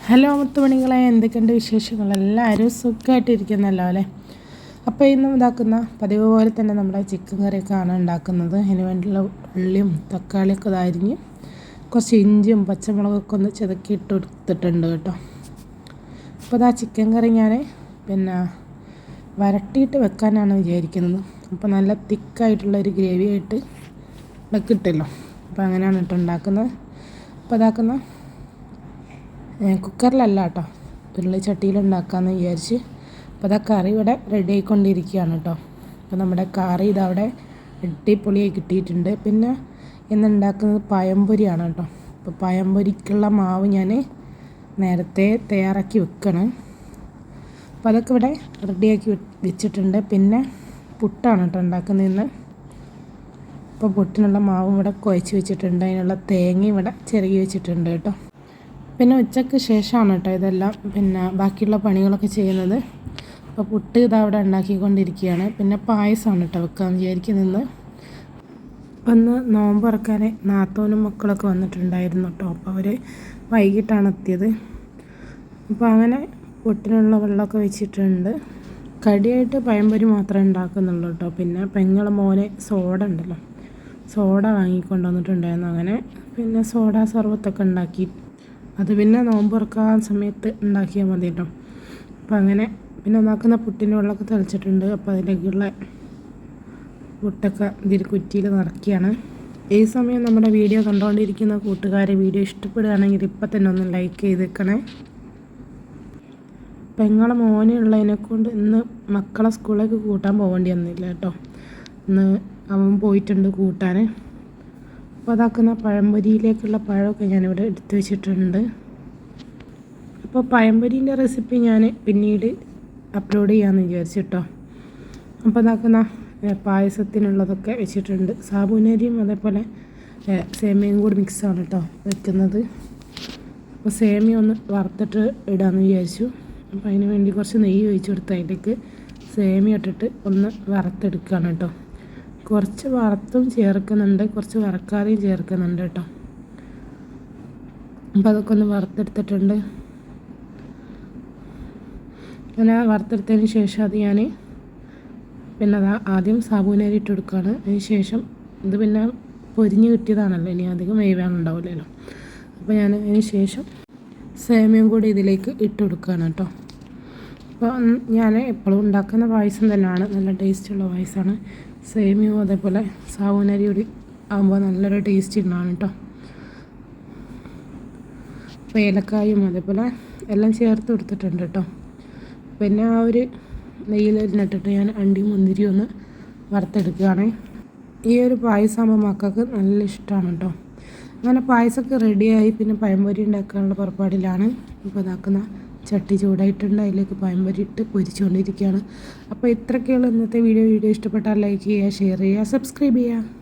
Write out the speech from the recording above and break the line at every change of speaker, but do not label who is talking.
Hello മുത്തുമണികളെ എന്തൊക്കെയുണ്ട് വിശേഷങ്ങൾ? എല്ലാവരും സുഖമായിട്ടിരിക്കുന്നല്ലോ അല്ലേ? അപ്പോൾ ഇന്ന് ഇതാക്കുന്ന പതിവ് പോലെ തന്നെ നമ്മുടെ ചിക്കൻ കറിയൊക്കെയാണ് ഉണ്ടാക്കുന്നത്. അതിന് വേണ്ടിയുള്ള ഉള്ളിയും തക്കാളിയൊക്കെ ഇതായിരിക്കും കുറച്ച് ഇഞ്ചിയും പച്ചമുളകൊക്കെ ഒന്ന് ചെതുക്കിയിട്ട് എടുത്തിട്ടുണ്ട് കേട്ടോ. അപ്പോൾ ഇതാ ചിക്കൻ കറി ഞാൻ പിന്നെ വരട്ടിയിട്ട് വെക്കാനാണ് വിചാരിക്കുന്നത്. അപ്പോൾ നല്ല തിക്കായിട്ടുള്ള ഒരു ഗ്രേവി ആയിട്ട് കിട്ടുമല്ലോ. അപ്പോൾ അങ്ങനെയാണ് ഇട്ടുണ്ടാക്കുന്നത് അപ്പോൾ ഇതാക്കുന്ന കുക്കറിലല്ല കേട്ടോ ഉരുളി ചട്ടിയിൽ ഉണ്ടാക്കാമെന്ന് വിചാരിച്ച്. അപ്പോൾ അതാ കറി ഇവിടെ റെഡി ആയിക്കൊണ്ടിരിക്കുകയാണ് കേട്ടോ. അപ്പോൾ നമ്മുടെ കറി ഇതവിടെ അടിപൊളിയായി കിട്ടിയിട്ടുണ്ട്. പിന്നെ ഇന്ന് ഉണ്ടാക്കുന്നത് പഴംപൊരിയാണ് കേട്ടോ. അപ്പോൾ പഴംപൊരിക്കുള്ള മാവ് ഞാൻ നേരത്തെ തയ്യാറാക്കി വെക്കണം. അപ്പോൾ അതൊക്കെ ഇവിടെ റെഡിയാക്കി വെച്ചിട്ടുണ്ട്. പിന്നെ പുട്ടാണ് കേട്ടോ ഉണ്ടാക്കുന്നത് ഇന്ന്. അപ്പോൾ പുട്ടിനുള്ള മാവും ഇവിടെ കുഴച്ച് വെച്ചിട്ടുണ്ട്. അതിനുള്ള തേങ്ങ ഇവിടെ ചെറുകി വെച്ചിട്ടുണ്ട് കേട്ടോ. പിന്നെ ഉച്ചയ്ക്ക് ശേഷമാണ് കേട്ടോ ഇതെല്ലാം. പിന്നെ ബാക്കിയുള്ള പണികളൊക്കെ ചെയ്യുന്നത്. അപ്പോൾ പുട്ട് ഇത് അവിടെ ഉണ്ടാക്കിക്കൊണ്ടിരിക്കുകയാണ്. പിന്നെ പായസമാണ് കേട്ടോ വെക്കാൻ വിചാരിക്കുന്നത്. അപ്പം ഇന്ന് നോമ്പ് ഇറക്കാൻ നാത്തോനും മക്കളൊക്കെ വന്നിട്ടുണ്ടായിരുന്നു കേട്ടോ അപ്പോൾ അവർ വൈകിട്ടാണ് എത്തിയത്. അപ്പോൾ അങ്ങനെ പുട്ടിനുള്ള വെള്ളമൊക്കെ വെച്ചിട്ടുണ്ട്. കടിയായിട്ട് പഴംപൊരി മാത്രമേ ഉണ്ടാക്കുന്നുള്ളൂ കേട്ടോ പിന്നെ പെങ്ങളെ മോനെ സോഡ ഉണ്ടല്ലോ. സോഡ വാങ്ങിക്കൊണ്ടുവന്നിട്ടുണ്ടായിരുന്നു അങ്ങനെ. പിന്നെ സോഡ സർവത്തൊക്കെ ഉണ്ടാക്കി അത് പിന്നെ നോമ്പ് തുറക്കാൻ സമയത്ത് ഉണ്ടാക്കിയാൽ മതി കേട്ടോ അപ്പം അങ്ങനെ പിന്നെ ഉണ്ടാക്കുന്ന പുട്ടിന്റെ വെള്ളമൊക്കെ തെളിച്ചിട്ടുണ്ട്. അപ്പോൾ അതിലേക്കുള്ള പുട്ടൊക്കെ ഇതിൽ കുറ്റിയിൽ നിറക്കുകയാണ് ഈ സമയം നമ്മുടെ വീഡിയോ കണ്ടുകൊണ്ടിരിക്കുന്ന കൂട്ടുകാരെ വീഡിയോ ഇഷ്ടപ്പെടുകയാണെങ്കിൽ ഇപ്പം തന്നെ ഒന്ന് ലൈക്ക് ചെയ്തേക്കണേ. പെങ്ങളെ മോനുള്ളതിനെ കൊണ്ട് ഇന്ന് മക്കളെ സ്കൂളിലേക്ക് കൂട്ടാൻ പോകേണ്ടി വന്നില്ല കേട്ടോ. ഇന്ന് അവൻ പോയിട്ടുണ്ട് കൂട്ടാൻ അപ്പോൾ അതാക്കുന്ന പഴംപൊരിയിലേക്കുള്ള പഴമൊക്കെ ഞാനിവിടെ എടുത്തു വെച്ചിട്ടുണ്ട്. അപ്പോൾ പഴംപൊരിന്റെ റെസിപ്പി ഞാൻ പിന്നീട് അപ്ലോഡ് ചെയ്യാമെന്ന് വിചാരിച്ചിട്ടോ. അപ്പോൾ അതാക്കുന്ന പായസത്തിനുള്ളതൊക്കെ വെച്ചിട്ടുണ്ട്. സാബുനരിയും അതേപോലെ സേമിയയും കൂടി മിക്സാണ് കേട്ടോ വെക്കുന്നത്. അപ്പോൾ സേമിയ ഒന്ന് വറുത്തിട്ട് ഇടാമെന്ന് വിചാരിച്ചു. അപ്പോൾ അതിന് വേണ്ടി കുറച്ച് നെയ്യ് ഒഴിച്ചു കൊടുത്ത് അതിലേക്ക് സേമിയ ഇട്ടിട്ട് ഒന്ന് വറുത്തെടുക്കുകയാണ് കേട്ടോ കുറച്ച് വറുത്തും ചേർക്കുന്നുണ്ട് കുറച്ച് വറക്കാതെയും ചേർക്കുന്നുണ്ട് കേട്ടോ. അപ്പോൾ അതൊക്കെ ഒന്ന് വറുത്തെടുത്തിട്ടുണ്ട്. അങ്ങനെ വറുത്തെടുത്തതിന് ശേഷം അത് ഞാൻ പിന്നെ അത് ആദ്യം സാബൂനരി ഇട്ട് കൊടുക്കുകയാണ് അതിന് ശേഷം ഇത് പിന്നെ പൊരിഞ്ഞ് കിട്ടിയതാണല്ലോ ഇനി അധികം വേവാനുണ്ടാവില്ലല്ലോ അപ്പോൾ ഞാൻ അതിന് ശേഷം സേമിയം കൂടി ഇതിലേക്ക് ഇട്ട് കൊടുക്കുകയാണ് കേട്ടോ. അപ്പോൾ ഞാൻ എപ്പോഴും ഉണ്ടാക്കുന്ന പായസം തന്നെയാണ്. നല്ല ടേസ്റ്റുള്ള പായസമാണ് സേമിയവും അതേപോലെ സാവൂനരി കൂടി ആകുമ്പോൾ നല്ലൊരു ടേസ്റ്റ് ഉണ്ടാവും കേട്ടോ. അപ്പോൾ ഏലക്കായും അതേപോലെ എല്ലാം ചേർത്ത് കൊടുത്തിട്ടുണ്ട് കേട്ടോ. പിന്നെ ആ ഒരു നെയ്യിലിട്ടിട്ട് ഞാൻ അണ്ടി മുന്തിരി ഒന്ന് വറുത്തെടുക്കുകയാണ്. ഈ ഒരു പായസമാകുമ്പോൾ മക്കൾക്ക് നല്ല ഇഷ്ടമാണ് കേട്ടോ. അങ്ങനെ പായസമൊക്കെ റെഡിയായി പിന്നെ പഴംപൊരി ഉണ്ടാക്കാനുള്ള പുറപ്പാടിലാണ്. ഇപ്പോൾ ഇതാക്കുന്ന ചട്ടി ചൂടായിട്ടുണ്ട് അതിലേക്ക് പഴംപൊരി ഇട്ട് പൊരിച്ചുകൊണ്ടിരിക്കുകയാണ്. അപ്പോൾ ഇത്രയൊക്കെയുള്ള ഇന്നത്തെ വീഡിയോ. വീഡിയോ ഇഷ്ടപ്പെട്ടാൽ ലൈക്ക് ചെയ്യുക ഷെയർ ചെയ്യുക സബ്സ്ക്രൈബ് ചെയ്യുക.